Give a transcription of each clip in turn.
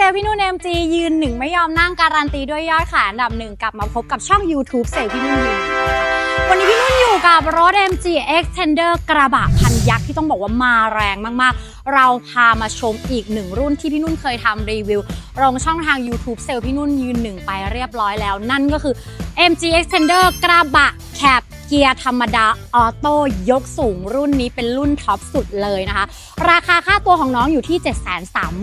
ซลพี่นุ่น MG ยืนหนึ่งไม่ยอมนั่งการันตีด้วยยอดขายอันดับหนึ่งกลับมาพบกับช่อง YouTube เซลพี่นุ่นยืนค่ะวันนี้พี่นุ่นอยู่กับรถ MG Extender กระบะพันยักษ์ที่ต้องบอกว่ามาแรงมากๆ เราพามาชมอีกหนึ่งรุ่นที่พี่นุ่นเคยทำรีวิวลงช่องทาง YouTube เซลพี่นุ่นยืนหนึ่งไปเรียบร้อยแล้ว นั่นก็คือ MG Extender กระบะแคบ เกียร์ธรรมดาออโต้ยกสูงรุ่นนี้เป็นรุ่นท็อปสุดเลยนะคะ ราคาค่าตัวของน้องอยู่ที่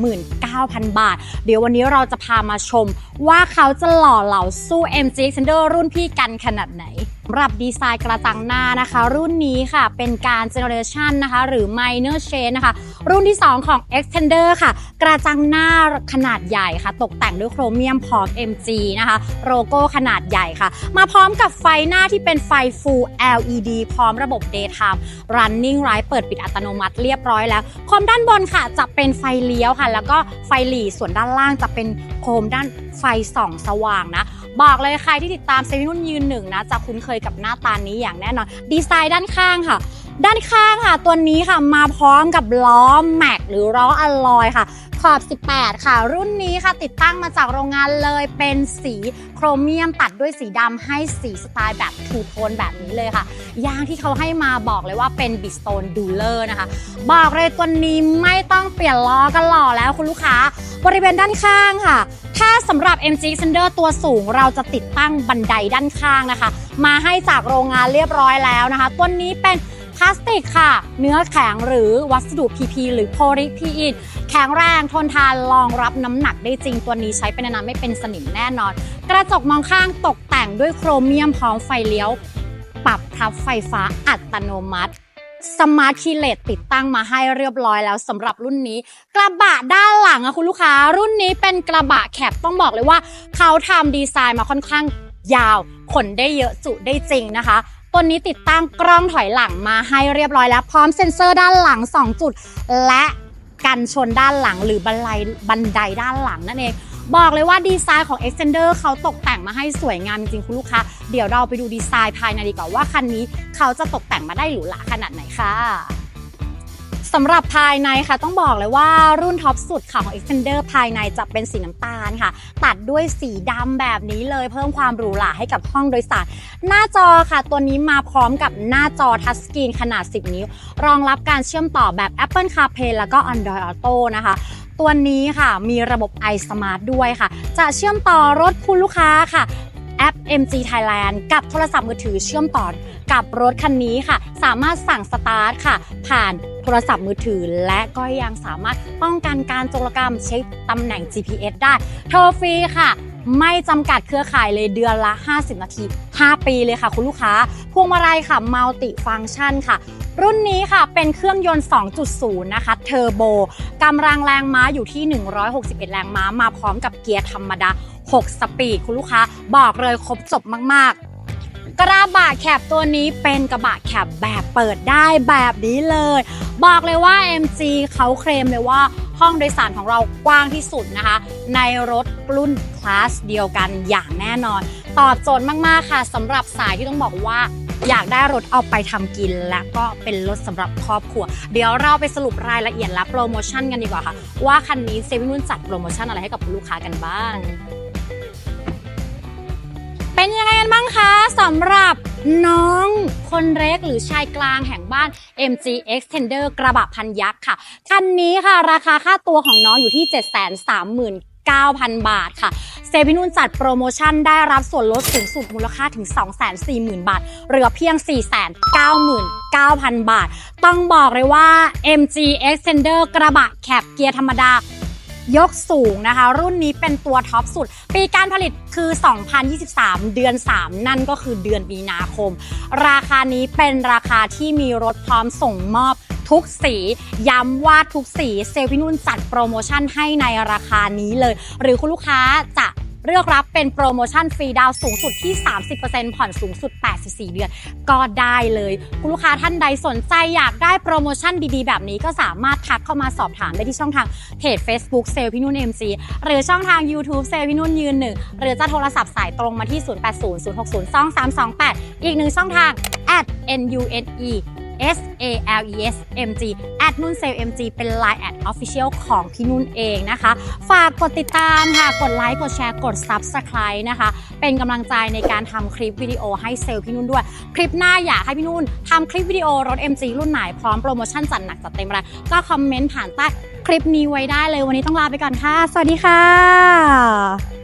739,000 บาท เดี๋ยววันนี้เราจะพามาชมว่าเขาจะหล่อเหลาสู้ MG Extender รุ่นพี่กันขนาดไหน สำหรับดีไซน์กระจังหน้านะคะ รุ่นนี้ค่ะเป็นการ Generation นะคะ หรือ Minor Change นะคะ รุ่นที่ 2 ของ Extender ค่ะ กระจังหน้าขนาดใหญ่ค่ะ ตกแต่งด้วยโครเมียมพร้อม MG นะคะโลโก้ขนาดใหญ่ค่ะ มาพร้อมกับไฟหน้าที่เป็นไฟ Full LED พร้อมระบบ Daytime Running Light เปิดปิดอัตโนมัติเรียบร้อยแล้วโคมด้านบนค่ะ จะเป็นไฟเลี้ยวค่ะ แล้วก็ไฟหลีส่วนด้านล่างจะเป็นโคมด้านไฟส่องสว่างนะบอกเลยใครที่ติดตามเซมินุ่นยืนหนึ่งนะจะคุ้นเคยกับหน้าตานี้อย่างแน่นอน ดีไซน์ด้านข้างค่ะ ด้านข้างค่ะ ตัวนี้ค่ะมาพร้อมกับล้อแม็กหรือล้ออะลอยค่ะ ขอบ 18 ค่ะ รุ่นนี้ค่ะติดตั้งมาจากโรงงานเลยเป็นสีโครเมียมตัดด้วยสีดำให้สีสไตล์แบบทูโทนแบบนี้เลยค่ะ ยางที่เขาให้มาบอกเลยว่าเป็นบิสโตนดูเลอร์นะคะ บอกเลยตัวนี้ไม่ต้องเปลี่ยนล้อกันหล่อแล้วคุณลูกค้า บริเวณด้านข้างค่ะ สำหรับ MG Extender ตัวสูงเราจะติดตั้งบันไดด้านข้างนะคะ มาให้จากโรงงานเรียบร้อยแล้วนะคะ ตัวนี้เป็นพลาสติกค่ะ เนื้อแข็งหรือวัสดุ PP หรือโพลีพีอินแข็งแรงทนทานรองรับน้ำหนักได้จริง ตัวนี้ใช้เป็นนานไม่เป็นสนิมแน่นอน กระจกมองข้างตกแต่งด้วยโครเมียมพร้อมไฟเลี้ยว ปรับพับไฟฟ้าอัตโนมัติ สมาร์ทคีเลตติดตั้งมาให้เรียบร้อยแล้วสำหรับรุ่นนี้ กระบะด้านหลังอะคุณลูกค้า รุ่นนี้เป็นกระบะแคปต้องบอกเลยว่า เขาทำดีไซน์มาค่อนข้างยาว ขนได้เยอะจุได้จริงนะคะตัวนี้ติดตั้งกล้องถอยหลังมาให้เรียบร้อยแล้ว พร้อมเซ็นเซอร์ด้านหลัง 2 จุด และกันชนด้านหลังหรือบันไดบันไดด้านหลังนั่นเอง บอกเลยว่าดีไซน์ของ Extender เขาตกแต่งมาให้สวยงามจริงๆคุณลูกค้า เดี๋ยวเราไปดูดีไซน์ภายในดีกว่าว่าคันนี้เขาจะตกแต่งมาได้หรูหราขนาดไหนค่ะสำหรับภายในค่ะต้องบอกเลยว่ารุ่นท็อปสุดค่ะของ Extender ภายในจะเป็นสีน้ำตาลค่ะ ตัดด้วยสีดำแบบนี้เลยเพิ่มความหรูหราให้กับห้องโดยสาร หน้าจอค่ะ ตัวนี้มาพร้อมกับหน้าจอทัชสกรีนขนาด 10 นิ้ว รองรับการเชื่อมต่อแบบ Apple CarPlay แล้วก็ Android Auto นะคะ ตัวนี้ค่ะมีระบบ iSmart ด้วยค่ะ จะเชื่อมต่อรถคุณลูกค้าค่ะแอป MG Thailand กับโทรศัพท์มือถือเชื่อมต่อกับรถคันนี้ค่ะ สามารถสั่งสตาร์ทค่ะ ผ่านโทรศัพท์มือถือ และก็ยังสามารถป้องกันการโจรกรรมเช็คตำแหน่ง GPS ได้โทรฟรีค่ะ ไม่จำกัดเครือข่ายเลยเดือนละ 50 นาที 5 ปีเลยค่ะคุณลูกค้า พวงมาลัยค่ะมัลติฟัง c t ชันค่ะ รุ่นนี้ค่ะเป็นเครื่องยนต์ 2.0 นะคะ เทอร์โบกำลังแรงม้าอยู่ที่ 161 แรงม้ามาพร้อมกับเกียร์ธรรมดา 6 สปีดคุณลูกค้า บอกเลยครบจบมากๆ กระบะแคบตัวนี้เป็นกระบะแคบแบบเปิดได้แบบนี้เลย บอกเลยว่า MG เขาเคลมเลยว่าห้องโดยสารของเรากว้างที่สุดนะคะ ในรถรุ่นคลาสเดียวกันอย่างแน่นอน ตอบโจทย์มากๆค่ะสำหรับสายที่ต้องบอกว่าอยากได้รถเอาไปทำกิน และก็เป็นรถสำหรับครอบครัว เดี๋ยวเราไปสรุปรายละเอียดและโปรโมชั่นกันดีกว่าค่ะ ว่าคันนี้เซเว่นนุ่นจัดโปรโมชั่นอะไรให้กับลูกค้ากันบ้าง เป็นยังไงกันบ้างคะสำหรับน้องคนเล็กหรือชายกลางแห่งบ้าน MG Extender กระบะพันยักษ์ค่ะ คันนี้ค่ะ ราคาค่าตัวของน้องอยู่ที่ 9,000 บาทค่ะ เซพินุนจัดโปรโมชั่นได้รับส่วนลดสูงสุดมูลค่าถึง 240,000 บาท เหลือเพียง 499,000 บาท ต้องบอกเลยว่า MG Extender กระบะแคบเกียร์ธรรมดายกสูงนะคะ รุ่นนี้เป็นตัวท็อปสุด ปีการผลิตคือ 2023 เดือน 3 นั่นก็คือเดือนมีนาคม ราคานี้เป็นราคาที่มีรถพร้อมส่งมอบ ทุกสี ย้ำว่าทุกสีเซลพี่นุ่นจัดโปรโมชั่นให้ในราคานี้เลย หรือคุณลูกค้าจะเลือกรับเป็นโปรโมชั่นฟรีดาวน์สูงสุดที่ 30%ผ่อนสูงสุด 84 เดือน ก็ได้เลย คุณลูกค้าท่านใดสนใจอยากได้โปรโมชั่นดีๆ แบบนี้ก็สามารถทักเข้ามาสอบถามได้ที่ช่องทางเพจ Facebook เซลพี่นุ่น MC หรือช่องทาง YouTube เซลพี่นุ่นยืนหนึ่งหรือจะโทรศัพท์สายตรงมาที่ 0800602328 อีกหนึ่งช่องทาง at nune S A L E S M G แอดนุ่นเซล MG เป็น Line แอด Official ของพี่นุ่นเองนะคะ ฝากกดติดตามค่ะ กดไลค์กดแชร์กด Subscribe นะคะ เป็นกำลังใจในการทำคลิปวิดีโอให้เซลล์พี่นุ่นด้วย คลิปหน้าอยากให้พี่นุ่นทำคลิปวิดีโอรถ MG รุ่นไหนพร้อมโปรโมชั่นจัดหนักจัดเต็มอะไรก็คอมเมนต์ผ่านใต้คลิปนี้ไว้ได้เลยวันนี้ต้องลาไปก่อนค่ะ สวัสดีค่ะ